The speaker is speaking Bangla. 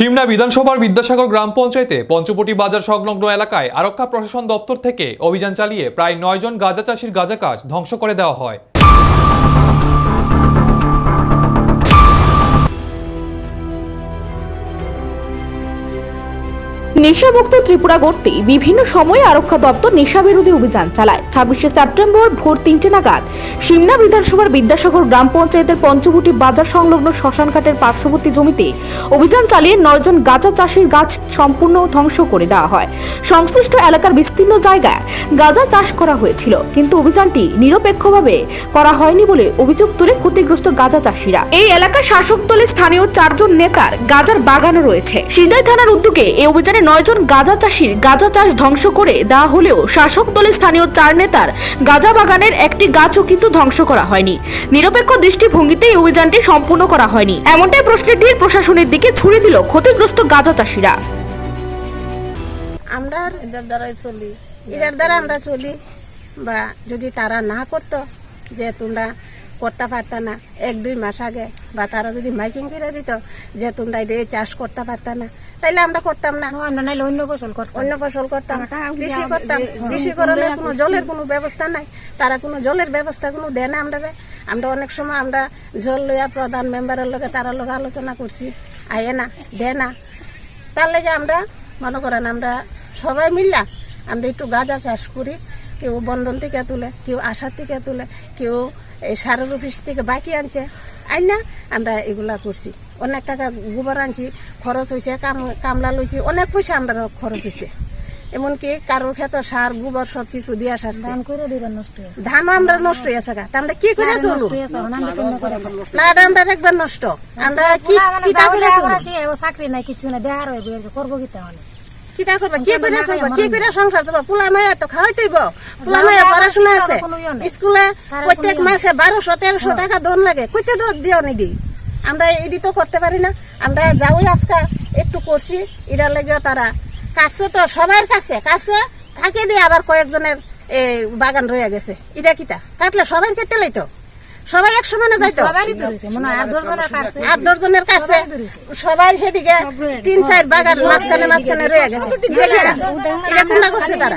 সিমনা বিধানসভার বিদ্যাসাগর গ্রাম পঞ্চায়েতে পঞ্চপটি বাজার সংলগ্ন এলাকায় আরক্ষা প্রশাসন দপ্তর থেকে অভিযান চালিয়ে প্রায় নয়জন গাঁজা চাষির গাঁজা কাজ ধ্বংস করে দেওয়া হয়। নেশামুক্ত ত্রিপুরা গড়তে বিভিন্ন সময়ে আরক্ষা দপ্তর নেশা বিরোধী অভিযান চালায়। ছাব্বিশে সেপ্টেম্বর ভোর তিনটে নাগাদ সিমনা বিধানসভার বিদ্যাসাগর গ্রাম পঞ্চায়েতের পঞ্চবটি বাজার সংলগ্ন শ্মশানঘাটের পার্শ্ববর্তী জমিতে অভিযান চালিয়ে নয়জন গাঁজা চাষির গাছ সম্পূর্ণ ধ্বংস করে দেওয়া হয়। সংশ্লিষ্ট এলাকার বিস্তীর্ণ জায়গায় গাঁজা চাষ করা হয়েছিল, কিন্তু অভিযানটি নিরপেক্ষভাবে করা হয়নি বলে অভিযোগ তুলে ক্ষতিগ্রস্ত গাঁজা চাষিরা। এই এলাকার শাসক দলের স্থানীয় চারজন নেতার গাজার বাগানও রয়েছে। সিদাই থানার উদ্যোগে এই অভিযানে নয়জন গাঁজা চাষির গাঁজা চাষ ধ্বংস করে দেওয়া হলেও শাসক দলের স্থানীয় চার নেতার গাঁজা বাগানের একটি গাছও কিন্তু ধ্বংস করা হয়নি। নিরপেক্ষ দৃষ্টিভঙ্গিতে এই অভিযানটি সম্পূর্ণ করা হয়নি। এমনটাই প্রশ্নের প্রশাসনের দিকে ছুড়ে দিল ক্ষতিগ্রস্ত গাঁজা চাষিরা। আমরা এটার দ্বারাই চলি। এটার দ্বারা আমরা চলি। বা যদি তারা না করতো, যে তোমরা করতে পারত না, এক দুই মাস আগে, বা তারা যদি মাইকিং করে দিত, যে তোমরা এটা চাষ করতে পারত না তাইলে আমরা করতাম না। আমরা নাইলে অন্য ফসল করতাম। অন্য ফসল করতাম। কৃষি করতাম। কৃষি করলে কোনো জলের কোনো ব্যবস্থা নাই। তারা কোনো জলের ব্যবস্থা কোনো দেয় না আমরা আমরা অনেক সময় আমরা জল লইয়া প্রধান মেম্বারের লগে তারা লগে আলোচনা করছি। আয়ে না দেয় না। তার লেগে আমরা মনে করেন আমরা সবাই মিললা আমরা একটু গাঁজা চাষ করি। কেউ বন্ধন থেকে তুলে কেউ আশা থেকে তুলে কেউ এই সারের অফিস থেকে বাকি আনছে। আই না আমরা এগুলা করছি। অনেক টাকা গোবর আনছি খরচ হয়েছে কামলা লইছি অনেক পয়সা আমরা খরচ হয়েছে এমনকি কারোর ক্ষেত্রে সার গোবর সব কিছু দিয়া সারছে। ধান নষ্ট আমরা নষ্ট হয়ে গেছে গা। আমরা কি করে নষ্ট আমরা? প্লাট একবার নষ্ট। আমরা কি মানে কিতা করে চাকরি নাই কিছু নাই বেহার হয়ে করব কি তাহলে কিতা করবা? কি করে না চলবো? কি করে সংসার চলবো? পোলা মায়া তো খাওয়াই তৈব পোলা মায়া পড়াশোনা আছে। ইয়ে। স্কুলে প্রত্যেক ইয়ে মাসে বারোশো তেরোশো টাকা দন লাগে। কইতে তো দিও নি দি। আমরা এডি তো করতে পারি না। আমরা যাওই আজকে একটু করছি এরা লেগে তারা কাছে তো সবার কাছে কাছে থাকে দিয়ে আবার কয়েকজনের বাগান রয়ে গেছে। এটা কিতা? কাটলে সবাই কেটে লাইতো সবাই এক সমানে যাইতো আট দশজনের কাছে। সবাই সেদিকে তিন চার বাগান মাঝখানে মাঝখানে রয়ে গেছে। এটা কোনটা করছে তারা?